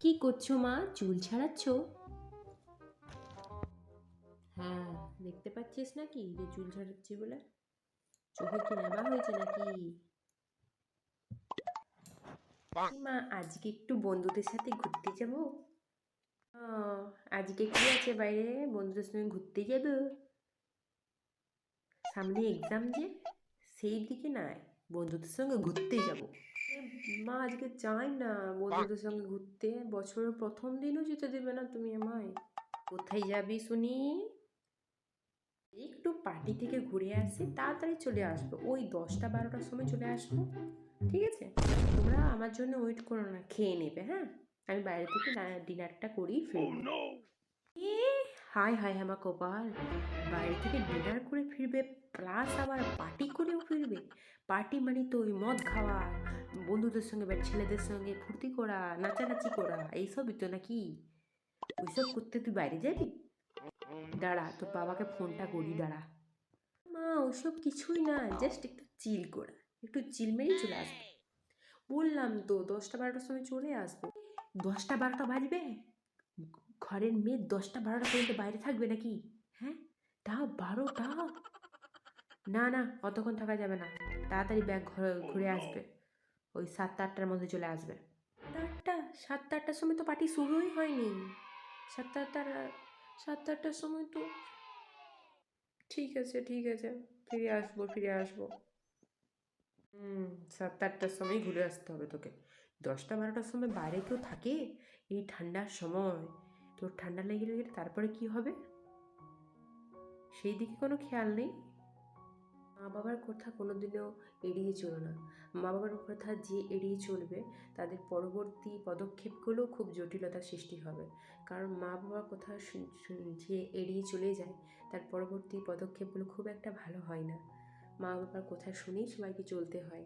কি করছ মা? চুল ছাড়াচ্ছ? হ্যাঁ দেখতে পাচ্ছিস নাকি যে চুল ছাড়াচ্ছি বলে? চোখে কি নেবা হয়েছে নাকি? মা, আজকে একটু বন্ধুদের সাথে ঘুরতে যাব। আজকে কি আছে বাইরে? বন্ধুদের সঙ্গে ঘুরতে যাব? সামনে এক্সাম যে সেই দিকে নয়, বন্ধুদের সঙ্গে ঘুরতে যাব। মা আজকে চাই না বন্ধুদের সঙ্গে ঘুরতে বছরের প্রথম দিনও যেতে দেবে না তুমি আমায়। কোথায় যাবি শুনি? একটু পার্টি থেকে ঘুরে আসি তাড়াতাড়ি চলে আসব। ওই দশটা বারোটার সময় চলে আসব ঠিক আছে? তোমরা আমার জন্য ওয়েট করো না খেয়ে নেবে হ্যাঁ? আমি বাইরে থেকে ডিনারটা করি ফিরবো এ হাই হাই আমার কপাল বাইরে থেকে ডিনার করে ফিরবে প্লাস আবার পার্টি করেও ফিরবে। পার্টি মানে তো ওই মদ খাওয়া বন্ধুদের সঙ্গে বা ছেলেদের সঙ্গে ফুর্তি করা, নাচানাচি করা, এইসবই তো নাকি? ওইসব করতে তুই বাইরে যাবি? দাঁড়া, তোর বাবাকে ফোনটা করি, দাঁড়া। মা, ওসব কিছুই না জাস্ট একটু চিল করা। একটু চিল মেরেই চলে আসবে। বললাম তো, দশটা বারোটার সময় চলে আসব। দশটা বারোটা বাজবে? ঘরের মেয়ে দশটা বারোটা পর্যন্ত বাইরে থাকবে নাকি? হ্যাঁ? তাও বারোটা? না না, অতক্ষণ থাকা যাবে না। তাড়াতাড়ি ব্যাগ ঘরে ঘুরে আসবে। ওই সাতটা আটটার মধ্যে চলে আসবে। আটটা? সাতটা আটটার সময় তো পার্টি শুরুই হয়নি। সাতটা আটটার সাতটা আটটার সময় তো ঠিক আছে ঠিক আছে। ফিরে আসব ফিরে আসব। হুম সাতটা আটটার সময় ঘুরে আসতে হবে তোকে। দশটা বারোটার সময় বাইরে কেউ থাকে? এই ঠান্ডার সময়। তোর ঠান্ডা লেগে গেলে তারপরে কি হবে? সেই দিকে কোনো খেয়াল নেই? মা বাবার কথা কোনোদিনও এড়িয়ে চলো না। মা বাবার কথা যে এড়িয়ে চলবে, তাদের পরবর্তী পদক্ষেপগুলো খুব জটিলতার সৃষ্টি হবে। কারণ মা বাবার কথা যে এড়িয়ে চলে যায়, তার পরবর্তী পদক্ষেপগুলো খুব একটা ভালো হয় না। মা বাবার কথা শুনেই সবাইকে চলতে হয়।